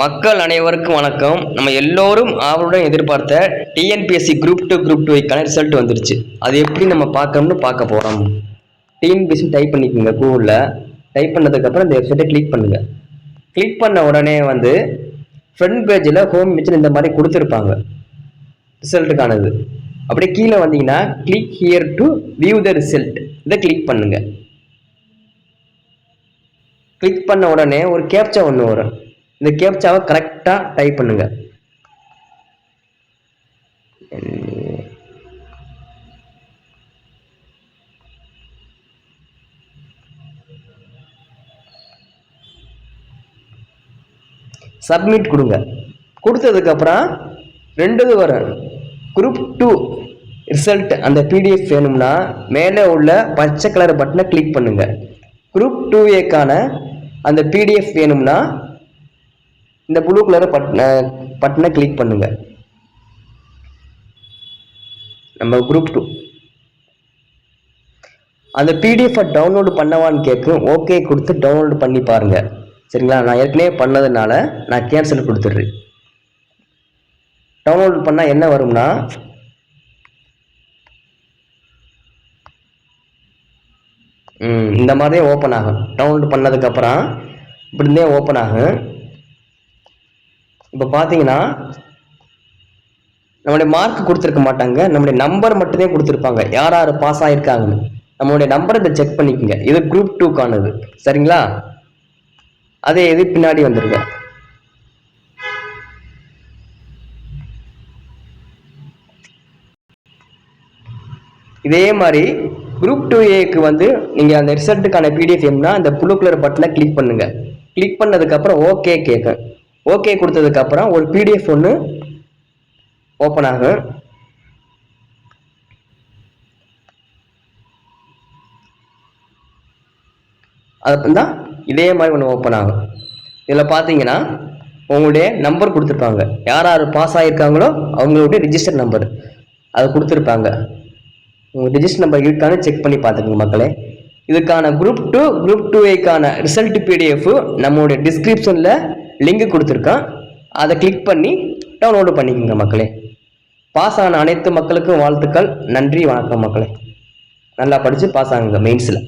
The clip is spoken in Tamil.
மக்கள் அனைவருக்கும் வணக்கம். நம்ம எல்லோரும் ஆவலுடன் எதிர்பார்த்த டிஎன்பிஎஸ்சி குரூப் டூ குரூப் டூக்கான ரிசல்ட் வந்துருச்சு. அது எப்படி நம்ம பார்க்கணும்னு பார்க்க போகிறோம் டிஎன்பிஎஸ்சி டைப் பண்ணிக்கோங்க கூகுளில் டைப் பண்ணதுக்கப்புறம் இந்த வெப்சைட்டை கிளிக் பண்ணுங்கள் கிளிக் பண்ண உடனே வந்து ஃப்ரண்ட் பேஜில் ஹோம் மிச்சன் இந்த மாதிரி கொடுத்துருப்பாங்க. ரிசல்ட்டுக்கானது அப்படியே கீழே வந்தீங்கன்னா click here to view the result இதை கிளிக் பண்ணுங்கள் கிளிக் பண்ண உடனே ஒரு கேப்ச்சா ஒன்று வரும். இந்த கேப்ச்சாவை கரெக்டாக டைப் பண்ணுங்க. சப்மிட் கொடுங்க. கொடுத்ததுக்கப்புறம் ரெண்டு வரும். குரூப் டூ ரிசல்ட் அந்த பிடிஎஃப் வேணும்னா மேலே உள்ள பச்சை கலர் பட்டனை கிளிக் பண்ணுங்கள் குரூப் டூ ஏக்கான அந்த பிடிஎஃப் வேணும்னா இந்த ப்ளூ கலர் பட்ன பட்டனை கிளிக் பண்ணுங்கள் நம்ம குரூப் டூ அந்த பிடிஎஃபை டவுன்லோடு பண்ணவான்னு கேட்கும் ஓகே கொடுத்து டவுன்லோடு பண்ணி பாருங்கள் சரிங்களா? நான் ஏற்கனவே பண்ணதுனால நான் கேன்சல் கொடுத்துட்றேன். டவுன்லோட் பண்ணால் என்ன வரும்னா ம், இந்த மாதிரியே ஓப்பன் ஆகும். டவுன்லோட் பண்ணதுக்கப்புறம் இப்படி இருந்தே ஓப்பன் ஆகும். இப்போ பார்த்தீங்கன்னா நம்மளுடைய மார்க் கொடுத்துருக்க மாட்டாங்க. நம்மளுடைய நம்பர் மட்டுமே கொடுத்துருப்பாங்க. யார் யார் பாஸ் ஆகிருக்காங்கன்னு நம்மளுடைய நம்பரை இதை செக் பண்ணிக்கோங்க. இது குரூப் டூக்கானது சரிங்களா? அதே இது பின்னாடி வந்துருங்க. இதே மாதிரி குரூப் டூ ஏக்கு வந்து நீங்கள் அந்த ரிசல்ட்டுக்கான பிடிஎஃப் எம்னா அந்த புளு கலர் பட்டனை கிளிக் பண்ணுங்கள் கிளிக் பண்ணதுக்கப்புறம் ஓகே கேட்கும் ஓகே கொடுத்ததுக்கப்புறம் ஒரு பிடிஎஃப் ஒன்று ஓப்பன் ஆகும் அது தான் இதே மாதிரி ஒன்று ஓப்பன் ஆகும். இதில் பார்த்தீங்கன்னா உங்களுடைய நம்பர் கொடுத்துருப்பாங்க. யார் யார் பாஸ் ஆகியிருக்காங்களோ அவங்களுடைய ரிஜிஸ்டர் நம்பர் அது கொடுத்துருப்பாங்க. உங்கள் ரிஜிஸ்டர் நம்பர் இருக்கான்னு செக் பண்ணி பார்த்துக்கோங்க மக்களே. இதுக்கான குரூப் டூ குரூப் டூ ஏக்கான ரிசல்ட் பிடிஎஃப் நம்மளுடைய டிஸ்கிரிப்ஷனில் லிங்க் கொடுத்துருக்கான். அதை கிளிக் பண்ணி டவுன்லோடு பண்ணிக்கோங்க மக்களே. பாஸ் ஆன அனைத்து மக்களுக்கும் வாழ்த்துக்கள். நன்றி வணக்கம் மக்களே. நல்லா படித்து பாஸ் ஆகுங்க மெயின்ஸில்